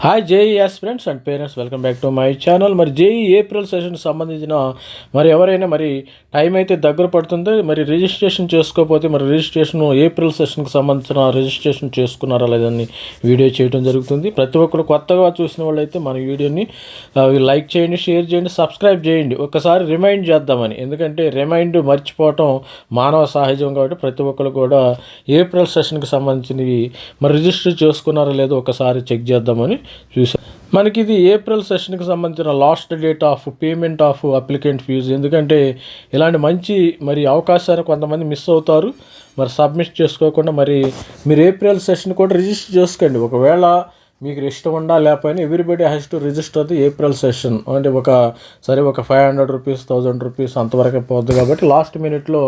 Hi JEEs friends and parents welcome back to my channel మరి JEE April సెషన్కి సంబంధించిన మరి ఎవరైనా మరి టైం అయితే దగ్గర పడుతుంది మరి రిజిస్ట్రేషన్ చేసుకోకపోతే మరి రిజిస్ట్రేషన్ ఏప్రిల్ సెషన్కి సంబంధించిన రిజిస్ట్రేషన్ చేసుకున్నారా లేదని వీడియో చేయడం జరుగుతుంది. ప్రతి ఒక్కరు కొత్తగా చూసిన వాళ్ళైతే మన వీడియోని లైక్ చేయండి షేర్ చేయండి సబ్స్క్రైబ్ చేయండి. ఒకసారి రిమైండ్ చేద్దామని. ఎందుకంటే రిమైండ్ మర్చిపోవటం మానవ సహజం కాబట్టి ప్రతి ఒక్కరు కూడా ఏప్రిల్ సెషన్కి సంబంధించినవి మరి రిజిస్టర్ చేసుకున్నారా లేదో ఒకసారి చెక్ చేద్దామని చూసాం మనకి ఇది ఏప్రిల్ సెషన్కి సంబంధించిన last date of payment of applicant fee. ఎందుకంటే ఇలాంటి మంచి మరి అవకాశాన్ని కొంతమంది మిస్ అవుతారు. మరి సబ్మిట్ చేసుకోకుండా మరి మీరు ఏప్రిల్ సెషన్ కూడా రిజిస్టర్ చేసుకోండి. ఒకవేళ మీకు ఇష్టం ఉండా లేకపోయినా everybody has to register the April session అంటే ఒక సరే ఒక five hundred rupees thousand rupees అంతవరకు పోద్దు కాబట్టి లాస్ట్ మినిట్లో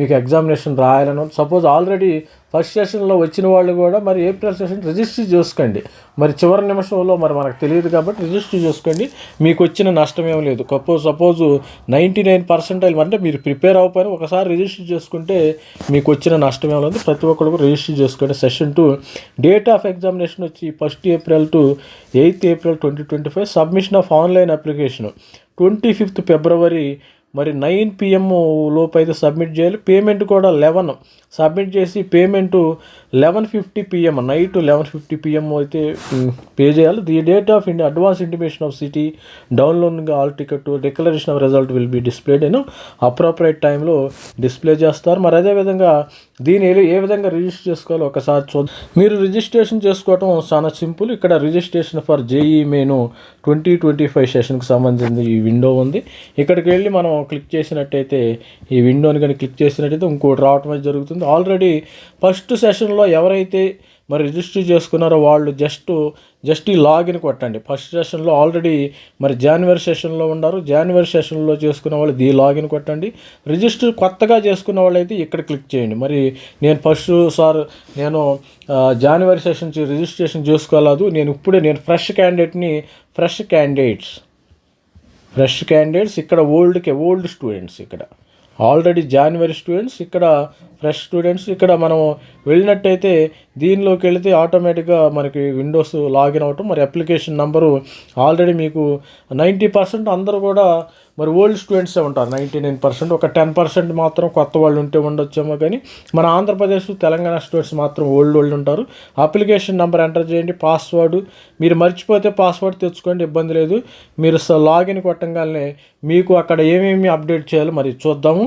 మీకు ఎగ్జామినేషన్ రాయాలని సపోజ్ ఆల్రెడీ ఫస్ట్ సెషన్లో వచ్చిన వాళ్ళు కూడా మరి ఏప్రిల్ సెషన్ రిజిస్టర్ చేసుకోండి. మరి చివరి నిమిషంలో మరి మనకు తెలియదు కాబట్టి రిజిస్టర్ చేసుకోండి. మీకు వచ్చిన నష్టం ఏం లేదు. Suppose suppose ninety nine percentile అంటే మీరు ప్రిపేర్ అవ్వకపోయినా ఒకసారి రిజిస్టర్ చేసుకుంటే మీకు వచ్చిన నష్టం ఏం లేదు. ప్రతి ఒక్కరు రిజిస్టర్ చేసుకోండి. Session two date of examination వచ్చి first April to eighth April twenty twenty five submission of online application twenty fifth February మరి నైన్ పిఎం లోపు అయితే సబ్మిట్ చేయాలి. పేమెంట్ కూడా లెవెన్ సబ్మిట్ చేసి payment eleven fifty PM night eleven fifty PM అయితే pay చేయాలి. The date of India advance intimation of city downloading hall ticket declaration of result will be displayed అని appropriate టైంలో display చేస్తారు. మరి అదేవిధంగా దీని ఏ- విధంగా రిజిస్టర్ చేసుకోవాలో ఒకసారి చూద్దాం. మీరు రిజిస్ట్రేషన్ చేసుకోవటం చాలా సింపుల్. ఇక్కడ registration for JEE main twenty twenty five సెషన్కి సంబంధించిన ఈ విండో ఉంది. ఇక్కడికి వెళ్ళి మనం క్లిక్ చేసినట్టయితే ఈ విండోని కానీ క్లిక్ చేసినట్టయితే ఇంకోటి రావటం అయితే జరుగుతుంది. ఆల్రెడీ ఫస్ట్ సెషన్లో ఎవరైతే మరి రిజిస్టర్ చేసుకున్నారో వాళ్ళు జస్ట్ జస్ట్ ఈ లాగిన్ కొట్టండి. ఫస్ట్ సెషన్లో ఆల్రెడీ మరి జనవరి సెషన్లో ఉన్నారు. జనవరి సెషన్లో చేసుకున్న వాళ్ళు దీ లాగిన్ కొట్టండి. రిజిస్టర్ కొత్తగా చేసుకున్న వాళ్ళైతే ఇక్కడ క్లిక్ చేయండి. మరి నేను ఫస్ట్ సార్ నేను జనవరి సెషన్ రిజిస్ట్రేషన్ చేసుకోలేదు. నేను ఇప్పుడే నేను ఫ్రెష్ క్యాండిడేట్ని ఫ్రెష్ క్యాండిడేట్స్ ఫ్రెష్ క్యాండిడేట్స్ ఇక్కడ ఓల్డ్కి ఓల్డ్ స్టూడెంట్స్ ఇక్కడ. ఆల్రెడీ జనవరి స్టూడెంట్స్ ఇక్కడ ఫ్రెష్ స్టూడెంట్స్ ఇక్కడ మనం వెళ్ళినట్టయితే దీనిలోకి వెళితే ఆటోమేటిక్గా మనకి విండోస్ లాగిన్ అవటం మరి అప్లికేషన్ నెంబరు ఆల్రెడీ మీకు నైంటీ పర్సెంట్ అందరూ కూడా మరి ఓల్డ్ స్టూడెంట్సే ఉంటారు. నైంటీ నైన్ పర్సెంట్ ఒక టెన్ పర్సెంట్ మాత్రం కొత్త వాళ్ళు ఉంటే ఉండొచ్చేమో కానీ మన ఆంధ్రప్రదేశ్ తెలంగాణ స్టూడెంట్స్ మాత్రం ఓల్డ్ వాళ్ళు ఉంటారు. అప్లికేషన్ నెంబర్ ఎంటర్ చేయండి పాస్వర్డ్ మీరు మర్చిపోతే పాస్వర్డ్ తెచ్చుకోండి ఇబ్బంది లేదు. మీరు లాగిన్ కొట్టంగానే మీకు అక్కడ ఏమేమి అప్డేట్ చేయాలో మరి చూద్దాము.